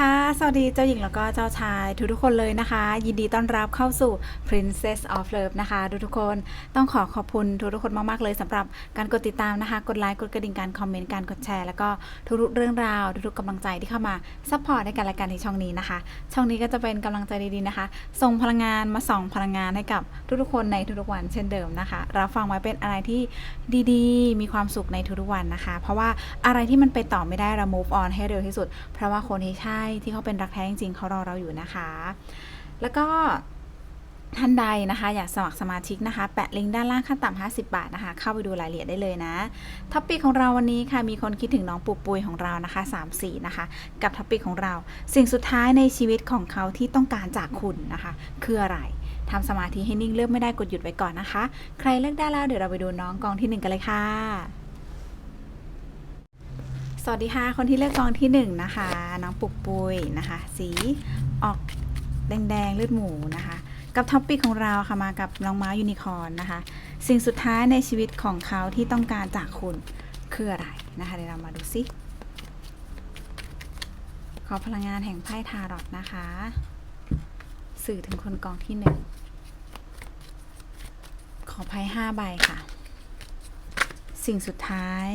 วัสดีค่ะ สวัสดีเจ้าหญิงแล้วก็เจ้าชายทุกทุกคนเลยนะคะ ยินดีต้อนรับเข้าสู่ Princess of Love นะคะทุกทุกคนต้องขอขอบคุณทุกทุกคนมาก ๆ เลยสำหรับการกดติดตามนะคะ กดไลค์กดกระดิ่งการคอมเมนต์การกดแชร์แล้วก็ทุกๆเรื่องราว ทุกๆกำลังใจที่เข้ามาซัพพอร์ตในการรายการในช่องนี้นะคะ ช่องนี้ก็จะเป็นกำลังใจดีๆนะคะ ส่งพลังงานมาส่องพลังงานให้กับทุกๆคนในทุกๆวันเช่นเดิมนะคะรับฟังไว้เป็นอะไรที่ดีๆ มีความสุขในทุกๆวันนะคะ เพราะว่าอะไรที่มันไปต่อไม่ได้เรา move on ให้เร็วที่สุด เพราะว่าคนที่ใช่ที่เขาเป็นรักแท้จริงๆเขารอเราอยู่นะคะ แล้วก็ท่านใดนะคะ อยากสมัครสมาชิกนะคะ แปะลิงก์ด้านล่างขั้นต่ำ50 บาทนะคะ เข้าไปดูรายละเอียดได้เลยนะท็อปปิกของเราวันนี้ค่ะมีคนคิดถึงน้องปูปุยของเรานะคะ3 4นะคะ กับท็อปปิกของเรา สิ่งสุดท้ายในชีวิตของเขาที่ต้องการจากคุณนะคะ คืออะไรทำสมาธิให้นิ่งเลือกไม่ได้กดหยุดไว้ก่อนนะคะ ใครเลือกได้แล้วเดี๋ยวเราไปดูน้องกองที่หนึ่งกันเลยค่ะ สวัสดีค่ะ คนที่เลือกกองที่หนึ่งนะคะ น้องปุกปุยนะคะ สีออกแดงๆเลือดหมูนะคะ กับท็อปปิกของเราค่ะมากับน้องม้ายูนิคอร์นนะคะ สิ่งสุดท้ายในชีวิตของเขาที่ต้องการจากคุณคืออะไรนะคะเดี๋ยวเรามาดูซิขอพลังงานแห่งไพ่ทารอตนะคะ สื่อถึงคนกองที่หนึ่งขอไพ่ห้าใบค่ะ สิ่งสุดท้าย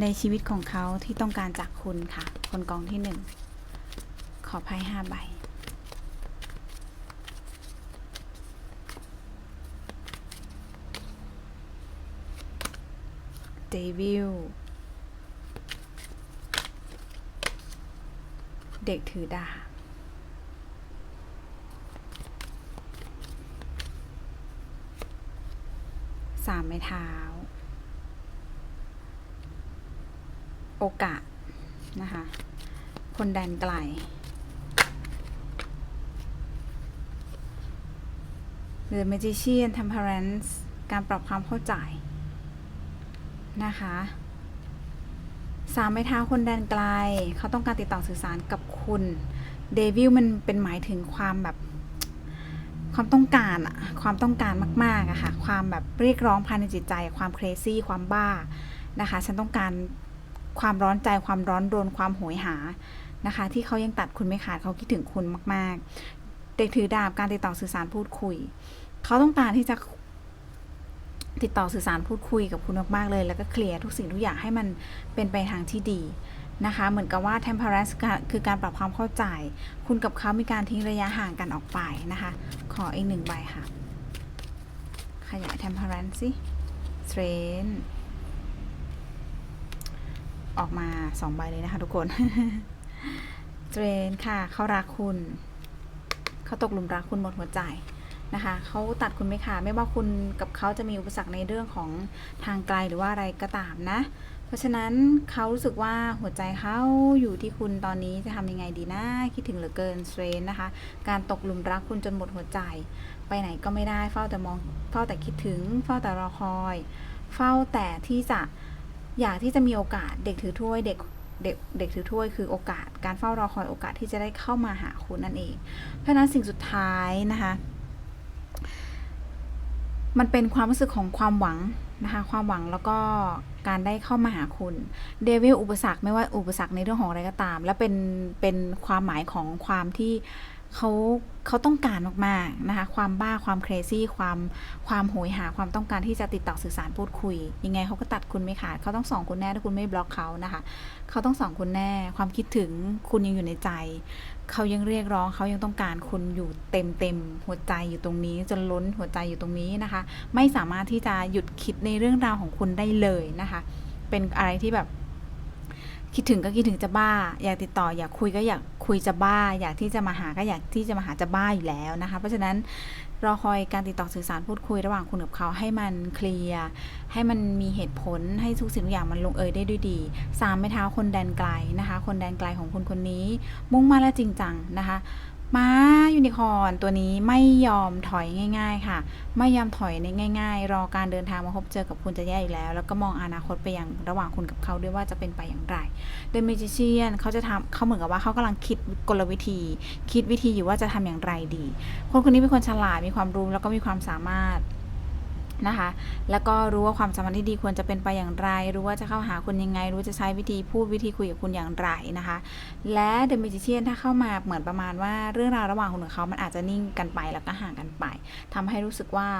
ในชีวิตของเขาที่ต้องการจากคุณค่ะ คนกองที่หนึ่ง ขอไพ่ห้าใบเดวิลเด็กถือดาบสามไม้เท้า โอกาสนะคะ คนแดนไกล The Magician Temperance การปรับความเข้าใจนะคะสามไม้เท้าคนแดนไกล เขาต้องการติดต่อสื่อสารกับคุณเดวิลมันเป็นหมายถึงความแบบความต้องการอะความต้องการมากๆอะค่ะ ความแบบเรียกร้องภายในจิตใจ ความเครซี่ ความบ้านะคะ ฉันต้องการ ความร้อนใจความร้อนรนความโหยหานะคะ ที่เขายังตัดคุณไม่ขาดเขาคิดถึงคุณมาก ๆ เด็กถือดาบการติดต่อสื่อสารพูดคุย เขาต้องการที่จะติดต่อสื่อสารพูดคุยกับคุณมากๆเลย แล้วก็เคลียร์ทุกสิ่งทุกอย่างให้มันเป็นไปทางที่ดีนะคะ เหมือนกับว่า temperance คือการปรับความเข้าใจ คุณกับเขามีการทิ้งระยะห่างกันออกไปนะคะ ขออีกหนึ่งใบค่ะ ขยาย temperance สิ strength ออกมาสองใบเลยนะคะทุกคนเทรนค่ะเขารักคุณ เขาตกหลุมรักคุณหมดหัวใจนะคะเขาตัดคุณไม่ขาดไม่ว่าคุณกับเขาจะมีอุปสรรคในเรื่องของทางไกลหรือว่าอะไรก็ตามนะ เพราะฉะนั้นเขารู้สึกว่าหัวใจเขาอยู่ที่คุณตอนนี้จะทำยังไงดีนะคิดถึงเหลือเกินเทรนนะคะ การตกหลุมรักคุณจนหมดหัวใจ ไปไหนก็ไม่ได้เฝ้าแต่มองเฝ้าแต่คิดถึง เฝ้าแต่รอคอย เฝ้าแต่ที่จะ อยากที่จะมีโอกาสเด็กถือถ้วยเด็กเด็กเด็กถือถ้วยคือโอกาสการเฝ้ารอคอยโอกาสที่จะได้เข้ามาหาคุณนั่นเอง เพราะฉะนั้นสิ่งสุดท้ายนะคะ มันเป็นความรู้สึกของความหวังนะคะความหวังแล้วก็การได้เข้ามาหาคุณเดวิลอุปสรรคไม่ว่าอุปสรรคในเรื่องของอะไรก็ตาม และเป็นเป็นความหมายของความที่ เขาเขาต้องการมากๆนะคะ ความบ้าความเครซี่ความความโหยหาความต้องการที่จะติดต่อสื่อสารพูดคุย ยังไงเขาก็ตัดคุณไม่ขาดเขาต้องส่องคุณแน่ถ้าคุณไม่บล็อกเขานะคะเขาต้องส่องคุณแน่ ความคิดถึงคุณยังอยู่ในใจ เขายังเรียกร้องเขายังต้องการคุณอยู่เต็มเต็มหัวใจอยู่ตรงนี้ จนล้นหัวใจอยู่ตรงนี้นะคะ ไม่สามารถที่จะหยุดคิดในเรื่องราวของคุณได้เลยนะคะ เป็นอะไรที่แบบ คิดถึงก็คิดถึงจะบ้า อยากติดต่ออยากคุยก็อยากคุยจะบ้า อยากที่จะมาหาก็อยากที่จะมาหาจะบ้าอยู่แล้วนะคะ เพราะฉะนั้นรอคอยการติดต่อสื่อสารพูดคุยระหว่างคุณกับเขาให้มันเคลียร์ให้มันมีเหตุผลให้ทุกสิ่งทุกอย่างมันลงเอยได้ด้วยดีสามไม่เท้าคนแดนไกลนะคะ คนแดนไกลของคุณคนนี้ มุ่งมั่นและจริงจังนะคะ ม้ายูนิคอร์นตัวนี้ไม่ยอมถอยง่าย ๆ ค่ะ ไม่ยอมถอยในง่าย ๆ รอการเดินทางมาพบเจอกับคุณจะแย่อยู่แล้ว แล้วก็มองอนาคตไปอย่างระหว่างคุณกับเขาด้วยว่าจะเป็นไปอย่างไรเดอะ m มจิเชียนเขาจะทำเขาเหมือนกับว่าเขากำลังคิดกลวิธี คิดวิธีอยู่ว่าจะทำอย่างไรดี คนคนนี้เป็นคนฉลาดมีความรู้แล้วก็มีความสามารถ นะคะ แล้วก็รู้ว่าความสัมพันธ์ที่ดีควรจะเป็นไปอย่างไร รู้ว่าจะเข้าหาคุณยังไง รู้จะใช้วิธีพูดวิธีคุยกับคุณอย่างไรนะคะ และ The Magician ถ้าเข้ามาเหมือนประมาณว่าเรื่องราวระหว่างคุณกับเขา มันอาจจะนิ่งกันไปแล้วก็ห่างกันไปทำให้รู้สึกว่า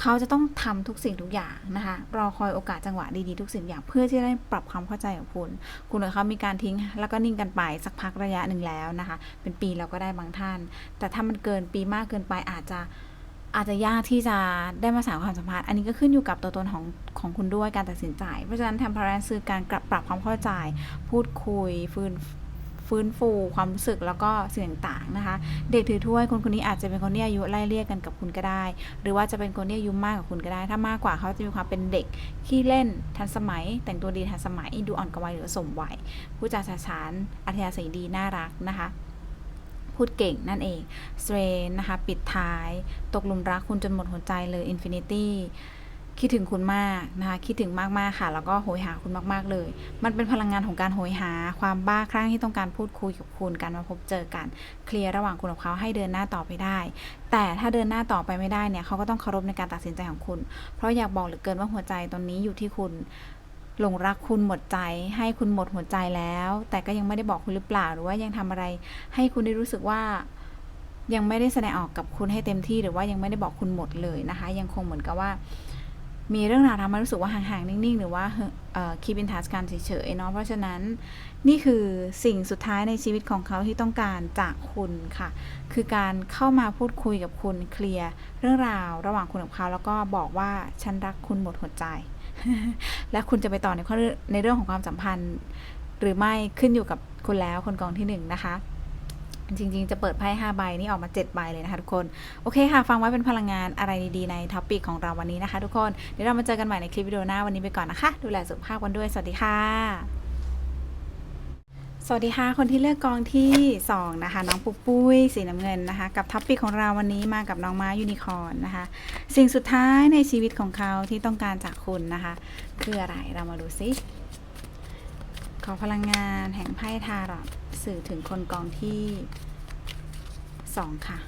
เขาจะต้องทำทุกสิ่งทุกอย่างนะคะรอคอยโอกาสจังหวะดีๆทุกสิ่งอย่างเพื่อที่จะได้ปรับความเข้าใจกับคุณ คุณกับเขามีการทิ้งแล้วก็นิ่งกันไปสักพักระยะหนึ่งแล้วนะคะ เป็นปีเราก็ได้บางท่าน แต่ถ้ามันเกินปีมากเกินไปอาจจะ อาจจะยากที่จะได้มาสานความสัมพันธ์ อันนี้ก็ขึ้นอยู่กับตัวตนของของคุณด้วยการตัดสินใจ เพราะฉะนั้น temperance คือการกลับปรับความเข้าใจ พูดคุยฟื้นฟื้นฟูความรู้สึกแล้วก็สิ่งต่างๆนะคะ เด็กถือถ้วยคนคนนี้อาจจะเป็นคนที่อายุไล่เรียกกันกับคุณก็ได้ หรือว่าจะเป็นคนที่อายุมากกว่าคุณก็ได้ ถ้ามากกว่าเขาจะมีความเป็นเด็กขี้เล่นทันสมัย แต่งตัวดีทันสมัยดูอ่อนกว่าวัยหรือสมวัยผู้จาฉาฉานอัธยาศัยดีน่ารักนะคะ พูดเก่งนั่นเองสเตรนนะคะ ปิดท้าย ตกหลุมรักคุณจนหมดหัวใจเลยอินฟินิตี้คิดถึงคุณมากนะคะคิดถึงมากๆค่ะ แล้วก็โหยหาคุณมากๆเลย มันเป็นพลังงานของการโหยหา ความบ้าคลั่งที่ต้องการพูดคุยกับคุณการมาพบเจอกัน เคลียร์ระหว่างคุณกับเขาให้เดินหน้าต่อไปได้ แต่ถ้าเดินหน้าต่อไปไม่ได้เนี่ยเขาก็ต้องเคารพในการตัดสินใจของคุณ เพราะอยากบอกเหลือเกินว่าหัวใจตอนนี้อยู่ที่คุณ หลงรักคุณหมดใจ ให้คุณหมดหัวใจแล้ว แต่ก็ยังไม่ได้บอกคุณหรือเปล่าหรือว่ายังทำอะไร ให้คุณได้รู้สึกว่า ยังไม่ได้แสดงออกกับคุณให้เต็มที่หรือว่ายังไม่ได้บอกคุณหมดเลยนะคะ ยังคงเหมือนกับว่า มีเรื่องราวทำให้รู้สึกว่าห่างๆนิ่งๆ หรือว่าเอ่อ keep in touch กันเฉยๆเนาะเพราะฉะนั้นนี่คือสิ่งสุดท้ายในชีวิตของเขาที่ต้องการจากคุณค่ะ คือการเข้ามาพูดคุยกับคุณเคลียร์เรื่องราวระหว่างคุณกับเขาแล้วก็บอกว่าฉันรักคุณหมดหัวใจ และคุณจะไปต่อในข้อเรื่องในเรื่องของความสัมพันธ์ หรือไม่ขึ้นอยู่กับคุณแล้วคนกองที่หนึ่งนะคะจริง ๆ จะเปิดไพ่5ใบนี่ออกมา 7 ใบเลยนะคะทุกคน โอเคค่ะ ฟังไว้เป็นพลังงานอะไรดีๆ ในท็อปิกของเราวันนี้นะคะทุกคน เดี๋ยวเรามาเจอกันใหม่ในคลิปวิดีโอหน้าวันนี้ไปก่อนนะคะ ดูแลสุขภาพกันด้วย สวัสดีค่ะ สวัสดีค่ะ คนที่เลือกกองที่ 2 นะคะ น้องปุกปุ้ยสีน้ำเงินนะคะ กับท็อปิกของเราวันนี้มากับน้องม้ายูนิคอร์นนะคะ สิ่งสุดท้ายในชีวิตของเขาที่ต้องการจากคุณนะคะ คืออะไรเรามาดูซิ ขอพลังงานแห่งไพ่ทารอตสื่อถึงคนกองที่ 2 ค่ะ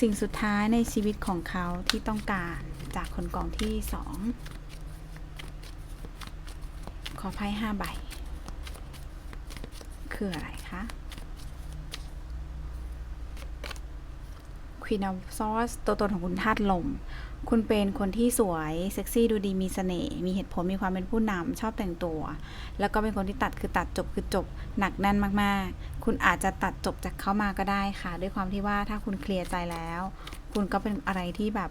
สิ่งสุดท้ายในชีวิตของเขาที่ต้องการจากคนกองที่ 2 ขอไพ่5ใบ คืออะไรคะ Queen of Swords ตัวตนของคุณธาตุลม คุณเป็นคนที่สวย เซ็กซี่ดูดีมีเสน่ห์มีเหตุผลมีความเป็นผู้นำชอบแต่งตัว แล้วก็เป็นคนที่ตัดคือตัดจบคือจบหนักแน่นมากๆ คุณอาจจะตัดจบจากเขามาก็ได้ค่ะ ด้วยความที่ว่าถ้าคุณเคลียร์ใจแล้ว คุณก็เป็นอะไรที่แบบ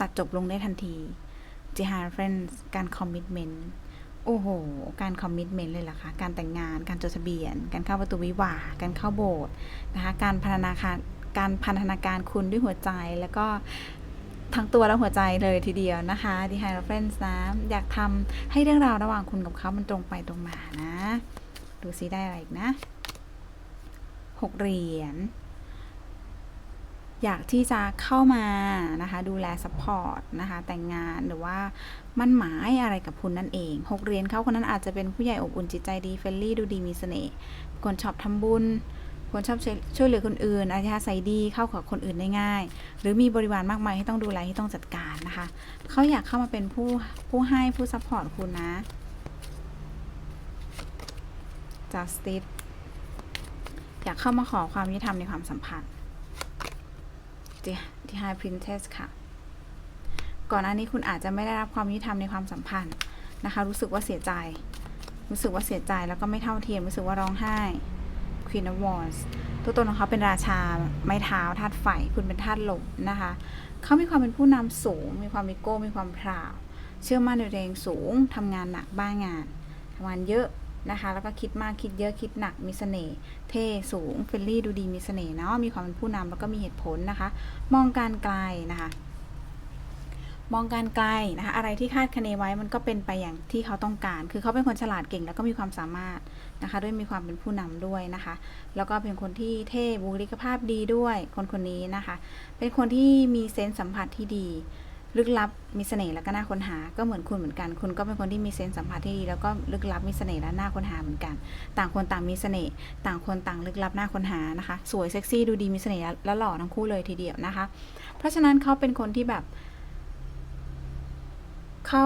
ตัดจบลงได้ทันที j i h a r friends การคอมมิ t เมนต์ โอ้โห การคอมมิ t เมนต์เลยล่ะคะ การแต่งงาน การจดทะเบียน การเข้าประตูวิวาการเข้าโบสถ์นะคะ การพัฒนาการการพันธนาการคุณด้วยหัวใจแล้วก็ทั้งตัวและหัวใจเลยทีเดียวนะคะดีไฮรเฟนส์นะ อยากทำให้เรื่องราวระหว่างคุณกับเขามันตรงไปตรงมานะ ดูซิได้อะไรอีกนะหกเหรียญ อยากที่จะเข้ามานะคะดูแลซัพพอร์ตนะคะแต่งงานหรือว่ามั่นหมายอะไรกับคุณนั่นเองหกเรียญเขาคนนั้นอาจจะเป็นผู้ใหญ่อบอุ่นจิตใจดีเฟรนลี่ดูดีมีเสน่ห์คนชอบทำบุญคนชอบช่วยเหลือคนอื่นอาญาศัยดีเข้ากับคนอื่นได้ง่าย หรือมีบริวารมากมายที่ต้องดูแลที่ต้องจัดการนะคะเขาอยากเข้ามาเป็นผู้ผู้ให้ผู้ซัพพอร์ตคุณนะ justice อยากเข้ามาขอความยุติธรรมในความสัมพันธ์ The The High Princess ค่ะ ก่อนหน้านี้คุณอาจจะไม่ได้รับความยุติธรรมในความสัมพันธ์นะคะ รู้สึกว่าเสียใจ รู้สึกว่าเสียใจแล้วก็ไม่เท่าเทียม รู้สึกว่าร้องไห้ Queen of Wands ตัวตนของเขาเป็นราชาไม้เท้าธาตุไฟ คุณเป็นธาตุลมนะคะ เขามีความเป็นผู้นำสูง มีความมีโก้ มีความพราว เชื่อมั่นในตัวเองสูงทำงานหนักบ้างานทำงานเยอะ นะคะ แล้วก็คิดมากคิดเยอะคิดหนักมีเสน่ห์เท่สูงเฟรนลี่ดูดีมีเสน่ห์เนาะมีความเป็นผู้นำแล้วก็มีเหตุผลนะคะ มองการไกลนะคะ มองการไกลนะคะ อะไรที่คาดคะเนไว้มันก็เป็นไปอย่างที่เขาต้องการ คือเขาเป็นคนฉลาดเก่งแล้วก็มีความสามารถนะคะ ด้วยมีความเป็นผู้นำด้วยนะคะ แล้วก็เป็นคนที่เท่บุคลิกภาพดีด้วยคนคนนี้นะคะ เป็นคนที่มีเซนส์สัมผัสที่ดี ลึกลับมีเสน่ห์แล้วก็น่าค้นหา ก็เหมือนคุณเหมือนกัน คุณก็เป็นคนที่มีเซนส์สัมผัสที่ดี แล้วก็ลึกลับมีเสน่ห์และน่าค้นหาเหมือนกัน ต่างคนต่างมีเสน่ห์ ต่างคนต่างลึกลับน่าค้นหานะคะ สวยเซ็กซี่ดูดีมีเสน่ห์และหล่อทั้งคู่เลยทีเดียวนะคะ เพราะฉะนั้นเขาเป็นคนที่แบบเขา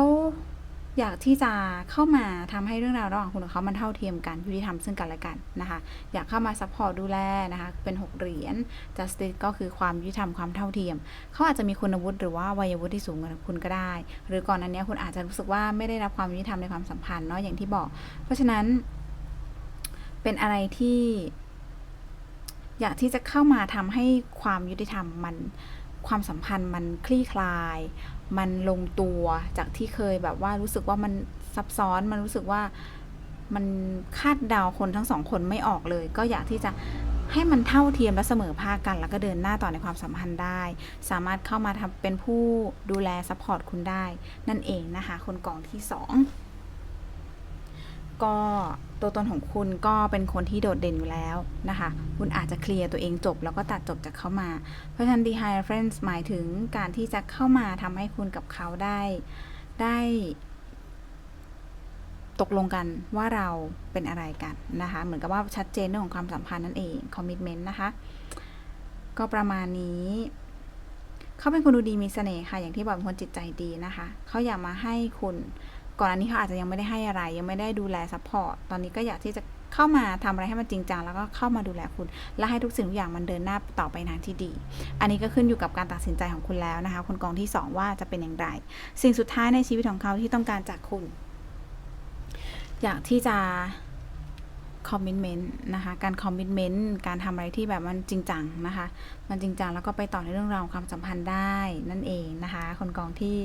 อยากที่จะเข้ามาทำให้เรื่องราวระหว่างคุณกับเขามันเท่าเทียมกันยุติธรรมซึ่งกันและกันนะคะ อยากเข้ามาซัพพอร์ตดูแลนะคะ เป็นหกเหรียญ justice ก็คือความยุติธรรมความเท่าเทียม เขาอาจจะมีคุณวุฒิหรือว่าวัยวุฒิที่สูงกว่าคุณก็ได้ หรือก่อนอันนี้คุณอาจจะรู้สึกว่าไม่ได้รับความยุติธรรมในความสัมพันธ์เนาะอย่างที่บอก เพราะฉะนั้น เป็นอะไรที่ อยากที่จะเข้ามาทำให้ความยุติธรรมมันความสัมพันธ์มันคลี่คลาย มันลงตัวจากที่เคยแบบว่ารู้สึกว่ามันซับซ้อนมันรู้สึกว่ามันคาดเดาคนทั้งสองคนไม่ออกเลย ก็อยากที่จะให้มันเท่าเทียมและเสมอภาคกัน แล้วก็เดินหน้าต่อในความสัมพันธ์ได้ สามารถเข้ามาทำเป็นผู้ดูแลซัพพอร์ตคุณได้ นั่นเองนะคะ คนกองที่สอง ก็ตัวตนของคุณก็เป็นคนที่โดดเด่นอยู่แล้วนะคะ คุณอาจจะเคลียร์ตัวเองจบ แล้วก็ตัดจบจากเขามา เพราะฉะนั้น The High Friends หมายถึงการที่จะเข้ามาทำให้คุณกับเขาได้ ได้ ตกลงกันว่าเราเป็นอะไรกันนะคะ เหมือนกับว่าชัดเจนเรื่องของความสัมพันธ์นั่นเอง commitment นะคะ ก็ประมาณนี้เขาเป็นคนดูดีมีเสน่ห์ค่ะ อย่างที่บอกเป็นคนจิตใจดีนะคะ เขาอยากมาให้คุณ ก่อนอันนี้เขาอาจจะยังไม่ได้ให้อะไร ยังไม่ได้ดูแลซัพพอร์ตตอนนี้ก็อยากที่จะเข้ามาทำอะไรให้มันจริงจังแล้วก็เข้ามาดูแลคุณ และให้ทุกสิ่งทุกอย่างมันเดินหน้าต่อไปในทางที่ดี อันนี้ก็ขึ้นอยู่กับการตัดสินใจของคุณแล้วนะคะ คนกองที่สองว่าจะเป็นอย่างไร สิ่งสุดท้ายในชีวิตของเขาที่ต้องการจากคุณ อยากที่จะคอมมิ t เมนต์นะคะ การคอมมิ t เมนต์ การทำอะไรที่แบบมันจริงจังนะคะ มันจริงจังแล้วก็ไปต่อในเรื่องราวความสัมพันธ์ได้นั่นเองนะคะ คนกองที่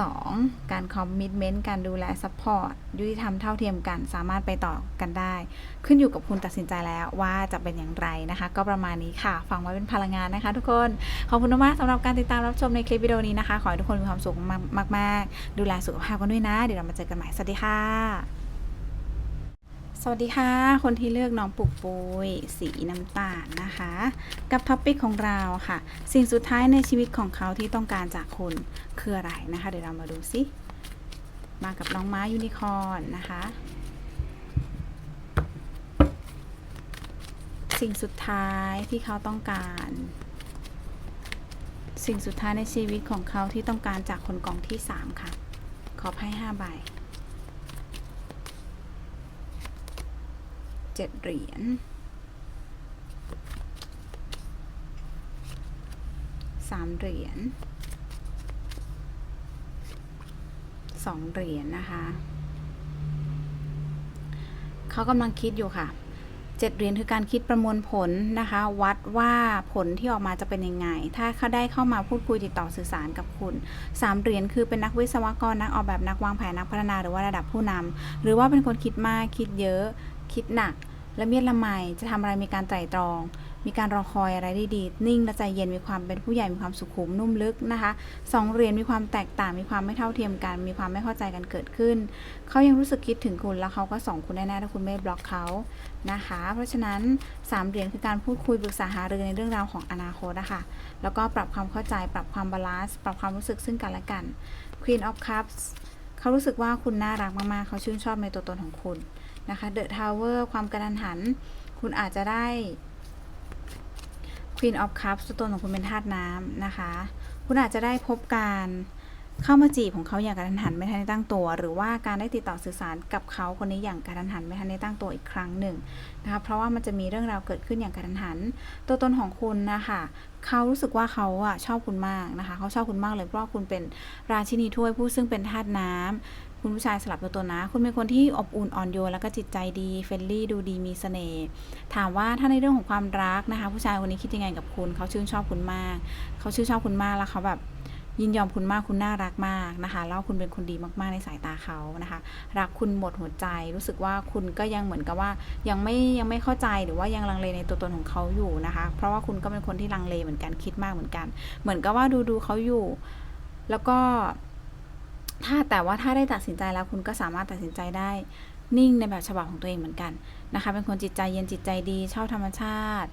2. การคอมมิ t เมนต์การดูแลซัพพอร์ตยุติธรรมเท่าเทียมกัน สามารถไปต่อกันได้ ขึ้นอยู่กับคุณตัดสินใจแล้วว่าจะเป็นอย่างไรนะคะ ก็ประมาณนี้ค่ะ ฟังไว้เป็นพลังงานนะคะ ทุกคน ขอบคุณมากสำหรับการติดตามรับชมในคลิปวิดีโอนี้นะคะ ขอให้ทุกคนมีความสุขมาก ๆ ดูแลสุขภาพกันด้วยนะ เดี๋ยวเรามาเจอกันใหม่ สวัสดีค่ะ สวัสดีค่ะ คนที่เลือกน้องปุกปุยสีน้ำตาลนะคะ กับท็อปิกของเราค่ะ สิ่งสุดท้ายในชีวิตของเขาที่ต้องการจากคุณคืออะไรนะคะ เดี๋ยวเรามาดูซิ มากับน้องม้ายูนิคอร์นนะคะ สิ่งสุดท้ายที่เขาต้องการ สิ่งสุดท้ายในชีวิตของเขาที่ต้องการจากคนกองที่ 3 ค่ะ ขอไพ่ห้าใบ เจ็ดเหรียญสามเหรียญสองเหรียญนะคะ เขากำลังคิดอยู่ค่ะเจ็ดเหรียญคือการคิดประมวลผลนะคะ วัดว่าผลที่ออกมาจะเป็นยังไง ถ้าเขาได้เข้ามาพูดคุยติดต่อสื่อสารกับคุณสามเหรียญคือเป็นนักวิศวกรนักออกแบบนักวางแผนนักพัฒนาหรือว่าระดับผู้นำหรือว่าเป็นคนคิดมากคิดเยอะ คิดหนักละเมียดละไมจะทำอะไรมีการไตร่ตรอง มีการรอคอยอะไรได้ดีนิ่งและใจเย็นมีความเป็นผู้ใหญ่มีความสุขุมนุ่มลึกนะคะสองเรียญมีความแตกต่างมีความไม่เท่าเทียมกัน มีความไม่เข้าใจกันเกิดขึ้น เขายังรู้สึกคิดถึงคุณแล้วเขาก็ส่องคุณแน่ๆถ้าคุณไม่บล็อกเขานะคะ เพราะฉะนั้นสามเหรียญคือการพูดคุยปรึกษาหารือในเรื่องราวของอนาคตนะคะแล้วก็ปรับความเข้าใจ ปรับความบาลานซ์ปรับความรู้สึกซึ่งกันและกัน Queen of Cups เขารู้สึกว่าคุณน่ารักมากๆเขาชื่นชอบในตัวตนของคุณ นะคะ The Tower ความกระทันหัน คุณอาจจะได้ Queen of Cups ตัวตนของคุณเป็นธาตุน้ำนะคะ คุณอาจจะได้พบการเข้ามาจีบของเขาอย่างกระทันหันไม่ทันได้ตั้งตัว หรือว่าการได้ติดต่อสื่อสารกับเขาคนนี้อย่างกระทันหันไม่ทันได้ตั้งตัวอีกครั้งหนึ่งนะคะเพราะว่ามันจะมีเรื่องราวเกิดขึ้นอย่างกระทันหัน ตัวตนของคุณนะคะเขารู้สึกว่าเขาอะชอบคุณมากนะคะเขาชอบคุณมากเลยเพราะคุณเป็นราชินีถ้วยผู้ซึ่งเป็นธาตุน้ำ คุณผู้ชายสลับตัวตนนะ คุณเป็นคนที่อบอุ่นอ่อนโยนแล้วก็จิตใจดีเฟรนลี่ดูดีมีเสน่ห์ถามว่าถ้าในเรื่องของความรักนะคะ ผู้ชายคนนี้คิดยังไงกับคุณเขาชื่นชอบคุณมาก เขาชื่นชอบคุณมากแล้วเขาแบบยินยอมคุณมากคุณน่ารักมากนะคะแล้วคุณเป็นคนดีมากๆในสายตาเขานะคะ รักคุณหมดหัวใจ รู้สึกว่าคุณก็ยังเหมือนกับว่ายังไม่ยังไม่เข้าใจหรือว่ายังลังเลในตัวตนของเขาอยู่นะคะ เพราะว่าคุณก็เป็นคนที่ลังเลเหมือนกันคิดมากเหมือนกัน เหมือนกับว่าดูดูเขาอยู่ แล้วก็ ถ้าแต่ว่าถ้าได้ตัดสินใจแล้วคุณก็สามารถตัดสินใจได้นิ่งในแบบฉบับของตัวเองเหมือนกันนะคะ เป็นคนจิตใจเย็นจิตใจดีชอบธรรมชาติ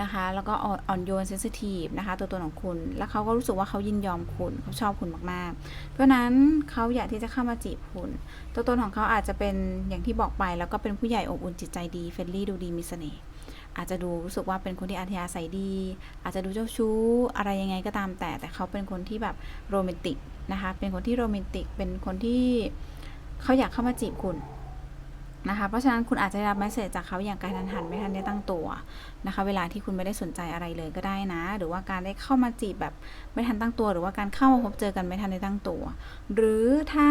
นะคะ แล้วก็อ่อนโยนเซนซิทีฟนะคะ ตัวตนของคุณ แล้วเขาก็รู้สึกว่าเขายินยอมคุณเขาชอบคุณมากๆ เพราะฉะนั้นเขาอยากที่จะเข้ามาจีบคุณ ตัวตนของเขาอาจจะเป็นอย่างที่บอกไป แล้วก็เป็นผู้ใหญ่อบอุ่นจิตใจดีเฟรนลี่ดูดีมีเสน่ห์ อาจจะดูรู้สึกว่าเป็นคนที่อัธยาศัยดี อาจจะดูเจ้าชู้อะไรยังไงก็ตามแต่ แต่เขาเป็นคนที่แบบโรแมนติกนะคะ เป็นคนที่โรแมนติก เป็นคนที่เขาอยากเข้ามาจีบคุณนะคะ เพราะฉะนั้นคุณอาจจะได้รับเมสเซจจากเขาอย่างการทันหันไม่ทันได้ตั้งตัวนะคะ เวลาที่คุณไม่ได้สนใจอะไรเลยก็ได้นะ หรือว่าการได้เข้ามาจีบแบบไม่ทันตั้งตัว หรือว่าการเข้ามาพบเจอกันไม่ทันได้ตั้งตัว หรือถ้า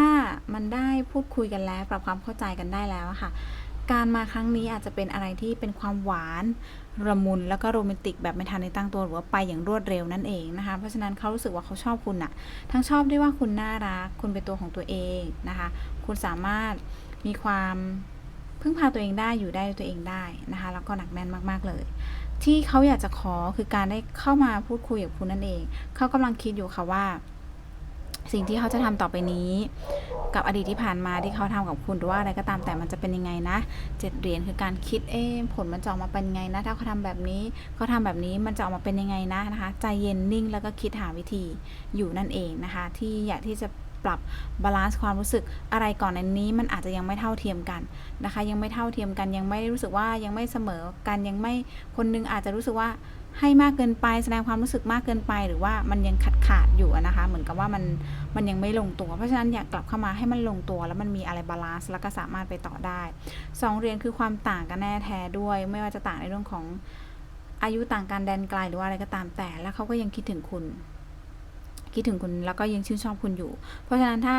มันได้พูดคุยกันแล้วปรับความเข้าใจกันได้แล้วค่ะ การมาครั้งนี้อาจจะเป็นอะไรที่เป็นความหวานระมุนแล้วก็โรแมนติกแบบไม่ทันในตั้งตัวหรือว่าไปอย่างรวดเร็วนั่นเองนะคะ เพราะฉะนั้นเขารู้สึกว่าเขาชอบคุณอะทั้งชอบด้วยว่าคุณน่ารัก คุณเป็นตัวของตัวเองนะคะ คุณสามารถมีความพึ่งพาตัวเองได้อยู่ได้ตัวเองได้นะคะ แล้วก็หนักแน่นมากๆเลย ที่เขาอยากจะขอคือการได้เข้ามาพูดคุยกับคุณนั่นเอง เขากำลังคิดอยู่ค่ะว่า สิ่งที่เขาจะทำต่อไปนี้ กับอดีตที่ผ่านมาที่เขาทำกับคุณหรือว่าอะไรก็ตามแต่มันจะเป็นยังไงนะเจ็ดเหรียญคือการคิดเอ๊ผลมันจะออกมาเป็นยังไงนะ ถ้าเขาทำแบบนี้เขาทำแบบนี้มันจะออกมาเป็นยังไงนะนะคะ ใจเย็นนิ่งแล้วก็คิดหาวิธีอยู่นั่นเองนะคะ ที่อยากที่จะปรับบาลานซ์ความรู้สึกอะไรก่อนในนี้มันอาจจะยังไม่เท่าเทียมกันนะคะ ยังไม่เท่าเทียมกันยังไม่รู้สึกว่ายังไม่เสมอกันยังไม่คนนึงอาจจะรู้สึกว่า ให้มากเกินไปแสดงความรู้สึกมากเกินไป หรือว่ามันยังขาดขาดๆอยู่นะคะ เหมือนกับว่ามันมันยังไม่ลงตัว เพราะฉะนั้นอยากกลับเข้ามาให้มันลงตัว แล้วมันมีอะไรบาลานซ์แล้วก็สามารถไปต่อได้สองเรียนคือความต่างกันแน่แท้ด้วย ไม่ว่าจะต่างในเรื่องของอายุต่างกันแดนไกลหรือว่าอะไรก็ตามแต่ แล้วเขาก็ยังคิดถึงคุณ คิดถึงคุณแล้วก็ยังชื่นชอบคุณอยู่ เพราะฉะนั้นถ้า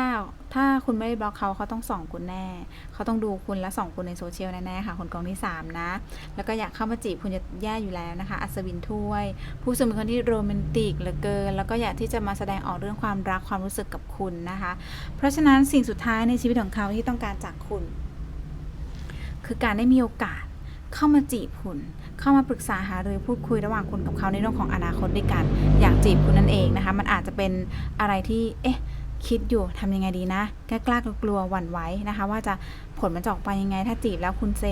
ถ้าคุณไม่ได้บล็อกเขาเขาต้องส่องคุณแน่ เขาต้องดูคุณและส่องคุณในโซเชียลแน่ๆค่ะ คนกองที่สามนะ แล้วก็อยากเข้ามาจีบคุณจะแย่อยู่แล้วนะคะ อัศวินถ้วย ผู้ซึ่งเป็นคนที่โรแมนติกเหลือเกิน แล้วก็อยากที่จะมาแสดงออกเรื่องความรักความรู้สึกกับคุณนะคะ เพราะฉะนั้นสิ่งสุดท้ายในชีวิตของเขาที่ต้องการจากคุณ คือการได้มีโอกาสเข้ามาจีบคุณ เข้ามาปรึกษาหารือพูดคุยระหว่างคุณกับเขาในเรื่องของอนาคตด้วยกัน อยากจีบคุณนั่นเองนะคะ มันอาจจะเป็นอะไรที่ เอ๊ะ คิดอยู่ทำยังไงดีนะกล้ากล้ากลัวหวั่นไหวนะคะ ว่าจะผลมันจะออกไปยังไง ถ้าจีบแล้วคุณเซ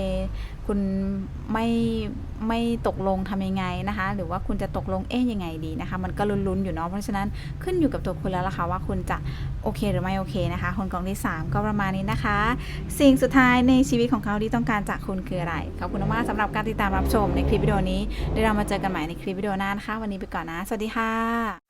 คุณไม่ไม่ตกลงทำยังไงนะคะ หรือว่าคุณจะตกลงเอ๊ยยังไงดีนะคะ มันก็ลุ้นๆอยู่เนาะเพราะฉะนั้นขึ้นอยู่กับตัวคุณแล้วล่ะค่ะว่าคุณจะโอเคหรือไม่โอเคนะคะ คนกองที่ 3 ก็ประมาณนี้นะคะ สิ่งสุดท้ายในชีวิตของเขาที่ต้องการจากคุณคืออะไรขอบคุณมากสำหรับการติดตามรับชมในคลิปวิดีโอนี้เดี๋ยวเรามาเจอกันใหม่ในคลิปวิดีโอหน้านะคะ วันนี้ไปก่อนนะ สวัสดีค่ะ